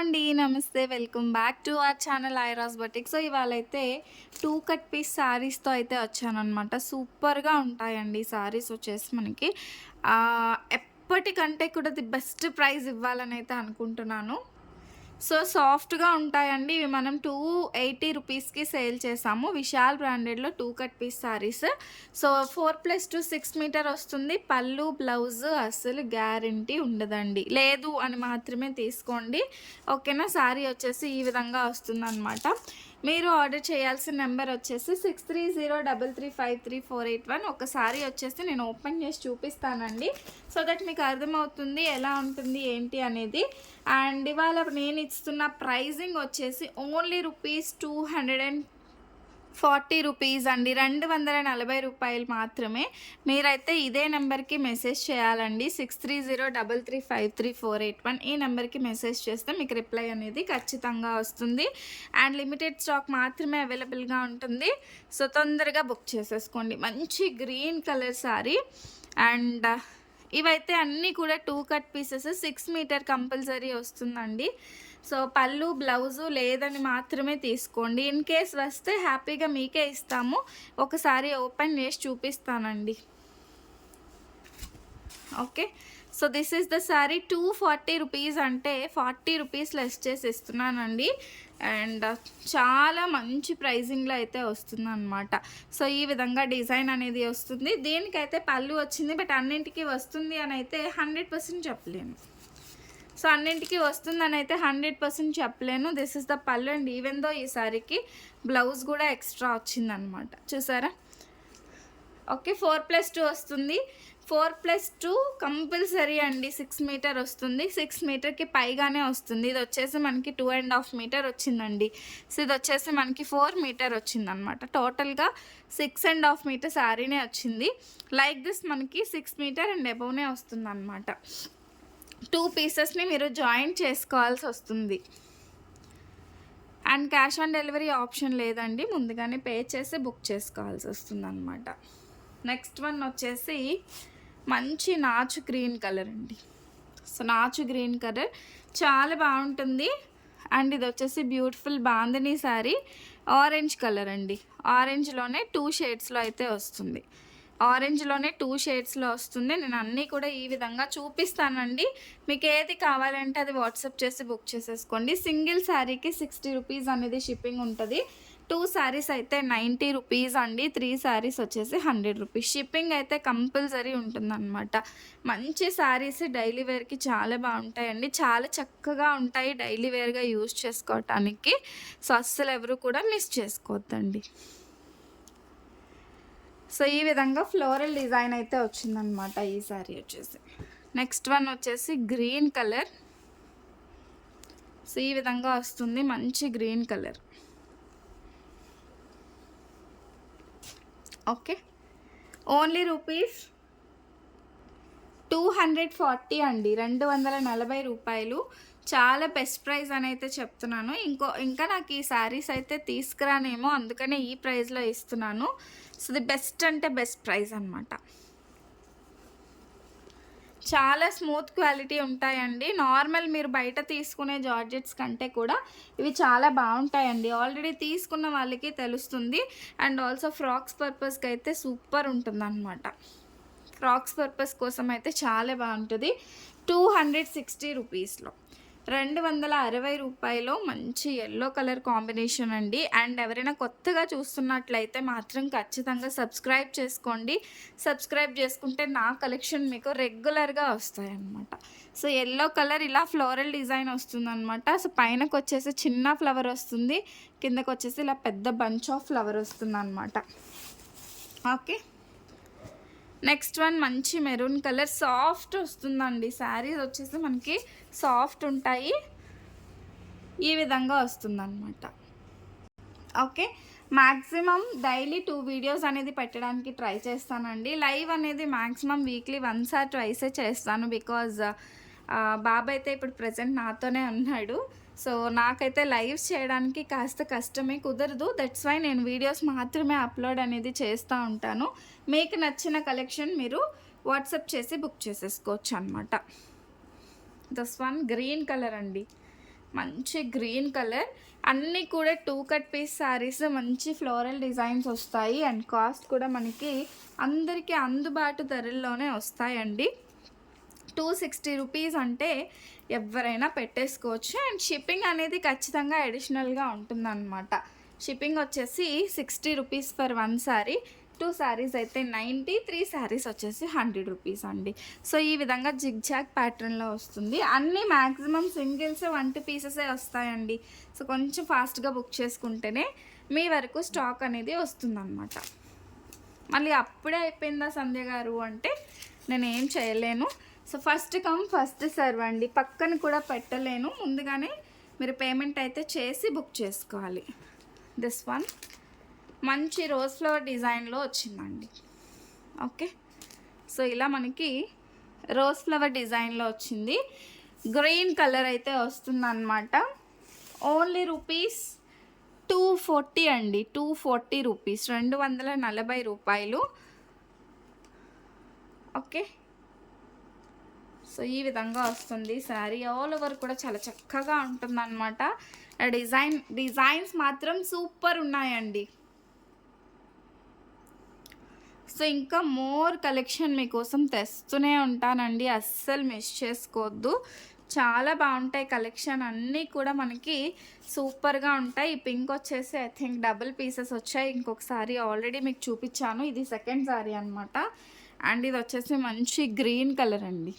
అండి నమస్తే welcome back to our channel ఐరాస్ batik. So ఇవాళ అయితే టూ కట్ పీస్ శారీస్తో అయితే వచ్చానమాట సూపర్గా ఉంటాయండి శారీస్ వచ్చేసి మనకి. ఎప్పటికంటే కూడా ది బెస్ట్ ప్రైస్ ఇవ్వాలని అయితే అనుకుంటున్నాను. సో సాఫ్ట్గా ఉంటాయండి. ఇవి మనం టూ ఎయిటీ రూపీస్కి సేల్ చేసాము. Vishal బ్రాండెడ్లో two cut piece saris so four plus two six meter వస్తుంది. పళ్ళు బ్లౌజ్ అస్సలు గ్యారంటీ ఉండదండి. లేదు అని మాత్రమే తీసుకోండి. ఓకేనా? శారీ వచ్చేసి ఈ విధంగా వస్తుంది అనమాట మీరు ఆర్డర్ చేయాల్సిన నెంబర్ వచ్చేసి six three zero double three five three four eight one. ఒకసారి వచ్చేసి నేను ఓపెన్ చేసి చూపిస్తానండి. సో దట్ మీకు అర్థమవుతుంది ఎలా ఉంటుంది ఏంటి అనేది. అండ్ ఇవాళ నేను ఇస్తున్న ప్రైజింగ్ వచ్చేసి only rupees two hundred and forty rupees అండి. రెండు వందల నలభై రూపాయలు మాత్రమే. మీరైతే ఇదే నెంబర్కి మెసేజ్ చేయాలండి. Six three zero double three five three four eight one ఈ నెంబర్కి మెసేజ్ చేస్తే మీకు రిప్లై అనేది ఖచ్చితంగా వస్తుంది. అండ్ లిమిటెడ్ స్టాక్ మాత్రమే అవైలబుల్గా ఉంటుంది. సో తొందరగా బుక్ చేసేసుకోండి. మంచి గ్రీన్ కలర్ సారీ. అండ్ ఇవైతే అన్నీ కూడా two cut pieces. Six meter compulsory వస్తుందండి. సో పళ్ళు బ్లౌజు లేదని మాత్రమే తీసుకోండి. ఇన్ కేస్ వస్తే హ్యాపీగా మీకే ఇస్తాము. ఒకసారి ఓపెన్ చేసి చూపిస్తానండి. Okay. So this is the sari two forty rupees అంటే ఫార్టీ రూపీస్ లెస్ చేసి ఇస్తున్నానండి. అండ్ చాలా మంచి ప్రైజింగ్లో అయితే వస్తుంది అనమాట సో ఈ విధంగా డిజైన్ అనేది వస్తుంది. దీనికైతే పళ్ళు వచ్చింది బట్ అన్నింటికి వస్తుంది అని అయితే హండ్రెడ్ పర్సెంట్ చెప్పలేను. సో అన్నింటికి వస్తుందని అయితే హండ్రెడ్ పర్సెంట్ చెప్పలేను. దిస్ ఇస్ ద పళ్ళు అండ్ ఈవెన్ దో ఈ సారీకి బ్లౌజ్ కూడా ఎక్స్ట్రా వచ్చిందనమాట. చూసారా? ఓకే ఫోర్ ప్లస్ టూ వస్తుంది. ఫోర్ ప్లస్ టూ కంపల్సరీ అండి సిక్స్ మీటర్ వస్తుంది. సిక్స్ మీటర్కి పైగానే వస్తుంది. ఇది వచ్చేసి మనకి టూ అండ్ హాఫ్ మీటర్ వచ్చిందండి. సో ఇది వచ్చేసి మనకి ఫోర్ మీటర్ వచ్చిందనమాట. టోటల్గా సిక్స్ అండ్ హాఫ్ మీటర్ శారీనే వచ్చింది. లైక్ దిస్ మనకి సిక్స్ మీటర్ అండ్ అబౌనే వస్తుంది అనమాట టూ పీసెస్ని మీరు జాయింట్ చేసుకోవాల్సి వస్తుంది. And cash on delivery option లేదండి. ముందుగానే పే చేసి బుక్ చేసుకోవాల్సి వస్తుంది అనమాట నెక్స్ట్ వన్ వచ్చేసి మంచి నాచు గ్రీన్ కలర్ అండి. సో నాచు గ్రీన్ కలర్ చాలా బాగుంటుంది. అండ్ ఇది వచ్చేసి beautiful bandhani sari orange colour అండి. ఆరెంజ్లోనే టూ షేడ్స్లో అయితే వస్తుంది. ఆరెంజ్లోనే టూ షేడ్స్లో వస్తుంది. నేను అన్నీ కూడా ఈ విధంగా చూపిస్తానండి. మీకు ఏది కావాలంటే అది వాట్సాప్ చేసి బుక్ చేసేసుకోండి. సింగిల్ శారీకి సిక్స్టీ రూపీస్ అనేది షిప్పింగ్ ఉంటుంది. టూ శారీస్ అయితే నైంటీ రూపీస్ అండి. త్రీ శారీస్ వచ్చేసి హండ్రెడ్ రూపీస్. షిప్పింగ్ అయితే కంపల్సరీ ఉంటుందన్నమాట. మంచి శారీస్ డైలీ వేర్కి చాలా బాగుంటాయండి. చాలా చక్కగా ఉంటాయి డైలీ వేర్గా యూజ్ చేసుకోవటానికి. సో అస్సలు ఎవరు కూడా మిస్ చేసుకోవద్దండి. సో ఈ విధంగా ఫ్లోరల్ డిజైన్ అయితే వచ్చిందనమాట ఈ శారీ వచ్చేసి. నెక్స్ట్ వన్ వచ్చేసి గ్రీన్ కలర్. సో ఈ విధంగా వస్తుంది మంచి green colour. Okay. Only rupees two hundred forty అండి. రెండు వందల నలభై రూపాయలు. చాలా బెస్ట్ ప్రైస్ అని అయితే చెప్తున్నాను. ఇంకో ఇంకా నాకు ఈ శారీస్ అయితే తీసుకురానేమో అందుకనే ఈ ప్రైస్లో ఇస్తున్నాను. సో ది బెస్ట్ అంటే బెస్ట్ ప్రైస్ అనమాట చాలా స్మూత్ క్వాలిటీ ఉంటాయండి. నార్మల్ మీరు బయట తీసుకునే జార్జెట్స్ కంటే కూడా ఇవి చాలా బాగుంటాయండి. ఆల్రెడీ తీసుకున్న వాళ్ళకి తెలుస్తుంది. అండ్ ఆల్సో ఫ్రాక్స్ పర్పస్కి అయితే సూపర్ ఉంటుంది అనమాట ఫ్రాక్స్ పర్పస్ కోసం అయితే చాలా బాగుంటుంది. టూ హండ్రెడ్ సిక్స్టీ రూపీస్లో రెండు వందల అరవై రూపాయలు మంచి ఎల్లో కలర్ కాంబినేషన్ అండి. అండ్ ఎవరైనా కొత్తగా చూస్తున్నట్లయితే మాత్రం ఖచ్చితంగా సబ్స్క్రైబ్ చేసుకోండి. సబ్స్క్రైబ్ చేసుకుంటే నా కలెక్షన్ మీకు రెగ్యులర్గా వస్తాయన్నమాట. సో ఎల్లో కలర్ ఇలా ఫ్లోరల్ డిజైన్ వస్తుందన్నమాట. సో పైనకు వచ్చేసి చిన్న ఫ్లవర్ వస్తుంది. కిందకు వచ్చేసి ఇలా పెద్ద బంచ్ ఆఫ్ ఫ్లవర్ వస్తుంది అనమాట ఓకే నెక్స్ట్ వన్ మంచి మెరూన్ కలర్ సాఫ్ట్ వస్తుందండి. శారీస్ వచ్చేసి మనకి సాఫ్ట్ ఉంటాయి. ఈ విధంగా వస్తుందన్నమాట. Okay maximum daily two videos అనేది పెట్టడానికి ట్రై చేస్తానండి. లైవ్ అనేది maximum weekly once or twice చేస్తాను బికాజ్ uh, బాబు అయితే ఇప్పుడు ప్రజెంట్ నాతోనే ఉన్నాడు. సో నాకైతే లైవ్స్ చేయడానికి కాస్త కష్టమే కుదరదు. దట్స్ వై నేను వీడియోస్ మాత్రమే అప్లోడ్ అనేది చేస్తూ ఉంటాను. మీకు నచ్చిన కలెక్షన్ మీరు వాట్సప్ చేసి బుక్ చేసేసుకోవచ్చు అనమాట దస్ వన్ గ్రీన్ కలర్ అండి. మంచి గ్రీన్ కలర్ అన్నీ కూడా టూ కట్ పీస్ శారీస్ మంచి ఫ్లోరల్ డిజైన్స్ వస్తాయి. అండ్ కాస్ట్ కూడా మనకి అందరికీ అందుబాటు ధరల్లోనే వస్తాయండి. టూ సిక్స్టీ రూపీస్ అంటే ఎవరైనా పెట్టేసుకోవచ్చు. అండ్ షిప్పింగ్ అనేది ఖచ్చితంగా అడిషనల్గా ఉంటుందన్నమాట. షిప్పింగ్ వచ్చేసి sixty rupees for one sari two saris అయితే నైంటీ త్రీ శారీస్ వచ్చేసి హండ్రెడ్ రూపీస్ అండి. సో ఈ విధంగా జిగ్ జాగ్ ప్యాటర్న్లో వస్తుంది. అన్నీ మ్యాక్సిమం సింగిల్స్ వన్ టూ పీసెసే వస్తాయండి. సో కొంచెం ఫాస్ట్గా బుక్ చేసుకుంటేనే మీ వరకు స్టాక్ అనేది వస్తుందన్నమాట. మళ్ళీ అప్పుడే అయిపోయిందా సంధ్య గారు అంటే నేను ఏం చేయలేను. So first come first serve అండి. పక్కన కూడా పెట్టలేను. ముందుగానే మీరు పేమెంట్ అయితే చేసి బుక్ చేసుకోవాలి. దిస్ వన్ మంచి రోజ్ ఫ్లవర్ డిజైన్లో వచ్చిందండి. ఓకే? సో ఇలా మనకి రోజ్ ఫ్లవర్ డిజైన్లో వచ్చింది. గ్రీన్ కలర్ అయితే వస్తుందన్నమాట. ఓన్లీ రూపీస్ టూ ఫార్టీ అండి. Two forty rupees. రెండు వందల నలభై రూపాయలు. ఓకే? సో ఈ విధంగా వస్తుంది. శారీ ఆల్ ఓవర్ కూడా చాలా చక్కగా ఉంటుందన్నమాట. డిజైన్ డిజైన్స్ మాత్రం సూపర్ ఉన్నాయండి. సో ఇంకా మోర్ కలెక్షన్ మీకోసం తెస్తూనే ఉంటానండి. అస్సలు మిస్ చేసుకోవద్దు. చాలా బాగుంటాయి కలెక్షన్ అన్నీ కూడా మనకి సూపర్గా ఉంటాయి. ఈ పింక్ వచ్చేసి ఐ థింక్ డబుల్ పీసెస్ వచ్చాయి. ఇంకొకసారి ఆల్రెడీ మీకు చూపించాను. ఇది సెకండ్ సారీ అనమాట అండ్ ఇది వచ్చేసి మంచి గ్రీన్ కలర్ అండి.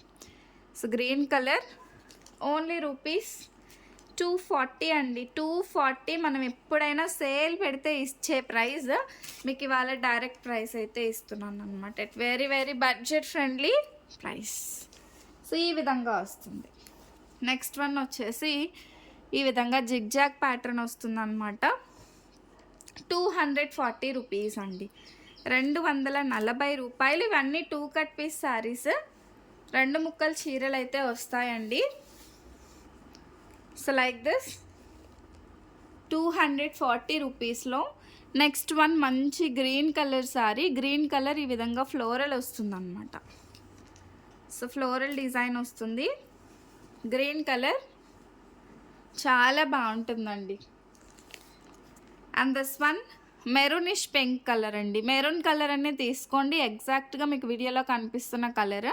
So green colour only rupees two forty అండి. టూ ఫార్టీ మనం ఎప్పుడైనా సేల్ పెడితే ఇచ్చే ప్రైస్ మీకు ఇవాళ డైరెక్ట్ ప్రైస్ అయితే ఇస్తున్నాను అనమాట it very very budget friendly price so ఈ విధంగా వస్తుంది. నెక్స్ట్ వన్ వచ్చేసి ఈ విధంగా జిగ్జాగ్ ప్యాటర్న్ వస్తుందన్నమాట. టూ హండ్రెడ్ ఫార్టీ రూపీస్ అండి. రెండు వందల నలభై రూపాయలు ఇవన్నీ టూ కట్ పీస్ శారీస్ రెండు ముక్కలు చీరలు అయితే వస్తాయండి so like this two hundred forty రూపీస్లో నెక్స్ట్ వన్ మంచి green colour sari green colour ఈ విధంగా ఫ్లోరల్ వస్తుందన్నమాట. సో ఫ్లోరల్ డిజైన్ వస్తుంది. గ్రీన్ కలర్ చాలా బాగుంటుందండి. And this one maroonish pink colour అండి. మెరూన్ కలర్ అనేది తీసుకోండి. ఎగ్జాక్ట్గా మీకు వీడియోలో కనిపిస్తున్న కలర్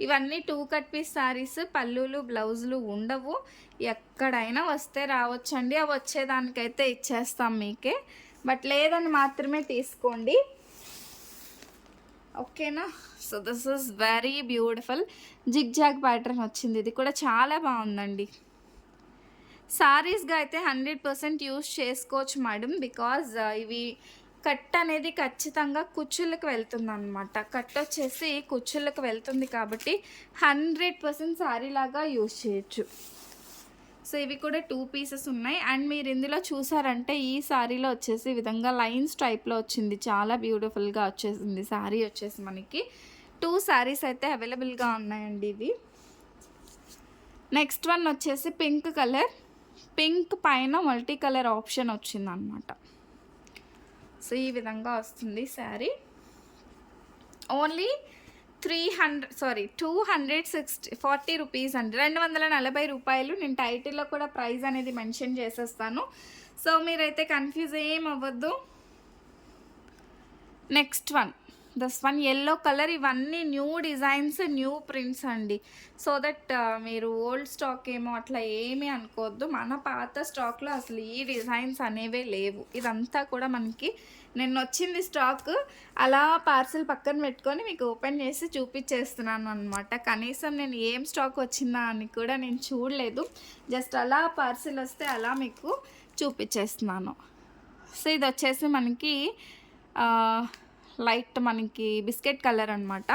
ఇవన్నీ టూ కట్ పీస్ శారీస్ పళ్ళులు బ్లౌజులు ఉండవు. ఎక్కడైనా వస్తే రావచ్చండి. అవి వచ్చేదానికైతే ఇచ్చేస్తాం మీకే. బట్ లేదని మాత్రమే తీసుకోండి. ఓకేనా? So this is very beautiful. Zig zag pattern వచ్చింది. ఇది కూడా చాలా బాగుందండి. శారీస్గా అయితే హండ్రెడ్ పర్సెంట్ యూస్ చేసుకోవచ్చు మేడం బికాజ్ ఇవి కట్ అనేది ఖచ్చితంగా కుచ్చులకు వెళ్తుంది అనమాట కట్ వచ్చేసి కుచ్చులకు వెళ్తుంది కాబట్టి హండ్రెడ్ పర్సెంట్ సారీ లాగా యూజ్ చేయొచ్చు. సో ఇవి కూడా టూ పీసెస్ ఉన్నాయి. అండ్ మీరు ఇందులో చూసారంటే ఈ శారీలో వచ్చేసి విధంగా లైన్స్ టైప్లో వచ్చింది. చాలా బ్యూటిఫుల్గా వచ్చేసింది. శారీ వచ్చేసి మనకి టూ శారీస్ అయితే అవైలబుల్గా ఉన్నాయండి ఇవి. నెక్స్ట్ వన్ వచ్చేసి పింక్ కలర్. పింక్ పైన మల్టీ కలర్ ఆప్షన్ వచ్చింది అనమాట సో ఈ విధంగా వస్తుంది sari. Only three hundred sorry two hundred sixty forty rupees అండి. రెండు వందల నలభై రూపాయలు నేను టైటిల్లో కూడా ప్రైస్ అనేది మెన్షన్ చేసేస్తాను. సో మీరైతే కన్ఫ్యూజ్ ఏం అవ్వద్దు. Next one this one yellow colour ఇవన్నీ న్యూ డిజైన్స్ న్యూ ప్రింట్స్ అండి. సో దట్ మీరు ఓల్డ్ స్టాక్ ఏమో అట్లా ఏమీ అనుకోవద్దు. మన పాత స్టాక్లో అసలు ఈ డిజైన్స్ అనేవే లేవు. ఇదంతా కూడా మనకి నిన్న వచ్చింది స్టాక్. అలా పార్సిల్ పక్కన పెట్టుకొని మీకు ఓపెన్ చేసి చూపించేస్తున్నాను అనమాట కనీసం నేను ఏం స్టాక్ వచ్చిందా అని కూడా నేను చూడలేదు. జస్ట్ అలా పార్సిల్ వస్తే అలా మీకు చూపించేస్తున్నాను. సో ఇది వచ్చేసి మనకి లైట్ మనకి బిస్కెట్ కలర్ అనమాట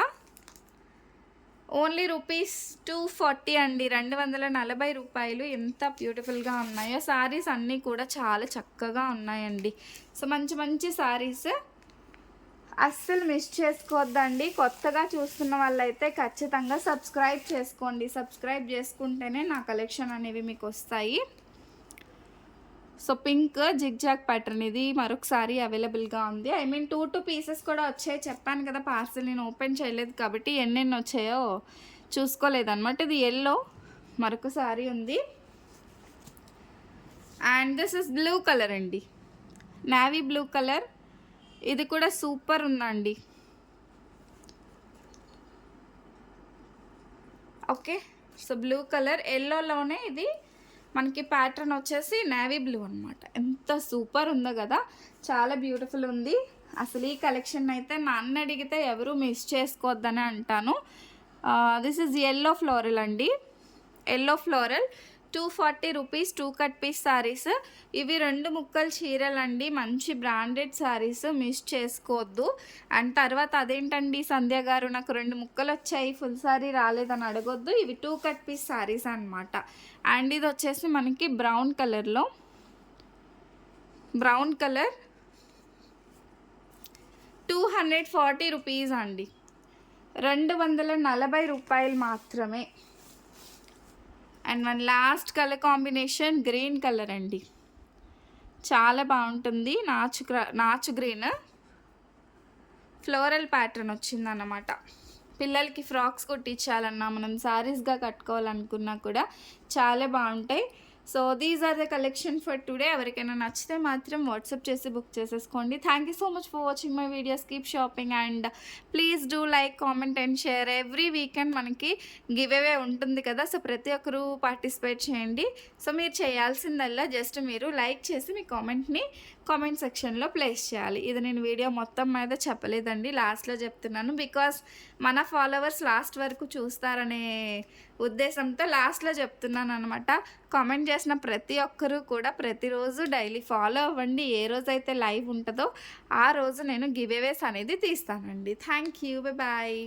ఓన్లీ రూపీస్ టూ ఫార్టీ అండి. రెండు వందల నలభై రూపాయలు ఎంత బ్యూటిఫుల్గా ఉన్నాయో. శారీస్ అన్నీ కూడా చాలా చక్కగా ఉన్నాయండి. సో మంచి మంచి శారీస్ అస్సలు మిస్ చేసుకోవద్దండి కొత్తగా చూస్తున్న వాళ్ళైతే ఖచ్చితంగా సబ్స్క్రైబ్ చేసుకోండి. సబ్స్క్రైబ్ చేసుకుంటేనే నా కలెక్షన్ అనేవి మీకు వస్తాయి. సో పింక్ జిగ్జాగ్ ప్యాటర్న్ ఇది మరొకసారి అవైలబుల్గా ఉంది. I mean two two pieces కూడా వచ్చాయి. చెప్పాను కదా పార్సల్ నేను ఓపెన్ చేయలేదు కాబట్టి ఎన్నెన్ని వచ్చాయో చూసుకోలేదన్నమాట. ఇది ఎల్లో మరొకసారి ఉంది. And this is blue colour అండి. నావీ బ్లూ కలర్ ఇది కూడా సూపర్ ఉందండి. ఓకే సో బ్లూ కలర్ ఎల్లోలోనే ఇది. మనకి ప్యాటర్న్ వచ్చేసి నేవీ బ్లూ అనమాట ఎంత సూపర్ ఉందో కదా. చాలా బ్యూటిఫుల్ ఉంది. అసలు ఈ కలెక్షన్ అయితే నన్ను అడిగితే ఎవరు మిస్ చేసుకోవద్దని అంటాను. దిస్ ఇస్ ఎల్లో ఫ్లోరల్ అండి. Yellow floral two forty rupees two cut piece saris ఇవి రెండు ముక్కలు చీరలు అండి మంచి బ్రాండెడ్ శారీస్ మిస్ చేసుకోవద్దు. అండ్ తర్వాత అదేంటండి సంధ్య గారు నాకు రెండు ముక్కలు వచ్చాయి ఫుల్ శారీ రాలేదని అడగొద్దు. ఇవి టూ కట్ పీస్ శారీస్ అనమాట అండ్ ఇది వచ్చేసి మనకి బ్రౌన్ కలర్లో. Brown colour two hundred forty rupees అండి. రెండు వందల నలభై రూపాయలు మాత్రమే. అండ్ మన last colour combination green colour అండి. చాలా బాగుంటుంది. నాచు నాచు గ్రీన్. ఫ్లోరల్ ప్యాటర్న్ వచ్చిందన్నమాట. పిల్లలకి ఫ్రాక్స్ కుట్టించాలన్నా మనం శారీస్గా కట్టుకోవాలనుకున్నా కూడా చాలా బాగుంటాయి. So these are the collection for today ఎవరికైనా నచ్చితే మాత్రం వాట్సాప్ చేసి బుక్ చేసేసుకోండి. Thank you so much for watching my videos keep shopping and please do like comment and share every weekend మనకి గివ్ అవే ఉంటుంది కదా. సో ప్రతి ఒక్కరూ పార్టిసిపేట్ చేయండి. సో మీరు చేయాల్సిందల్లా జస్ట్ మీరు లైక్ చేసి మీ కామెంట్ని కామెంట్ సెక్షన్లో ప్లేస్ చేయాలి. ఇది నేను వీడియో మొత్తం మీద చెప్పలేదండి. లాస్ట్లో చెప్తున్నాను. బికాస్ మన ఫాలోవర్స్ లాస్ట్ వరకు చూస్తారనే ఉద్దేశంతో లాస్ట్లో చెప్తున్నాను అనమాట కామెంట్ చేసిన ప్రతి ఒక్కరూ కూడా ప్రతిరోజు డైలీ ఫాలో అవ్వండి. ఏ రోజైతే లైవ్ ఉంటుందో ఆ రోజు నేను గివ్ అవేస్ అనేది తీస్తానండి. Thank you. బాయ్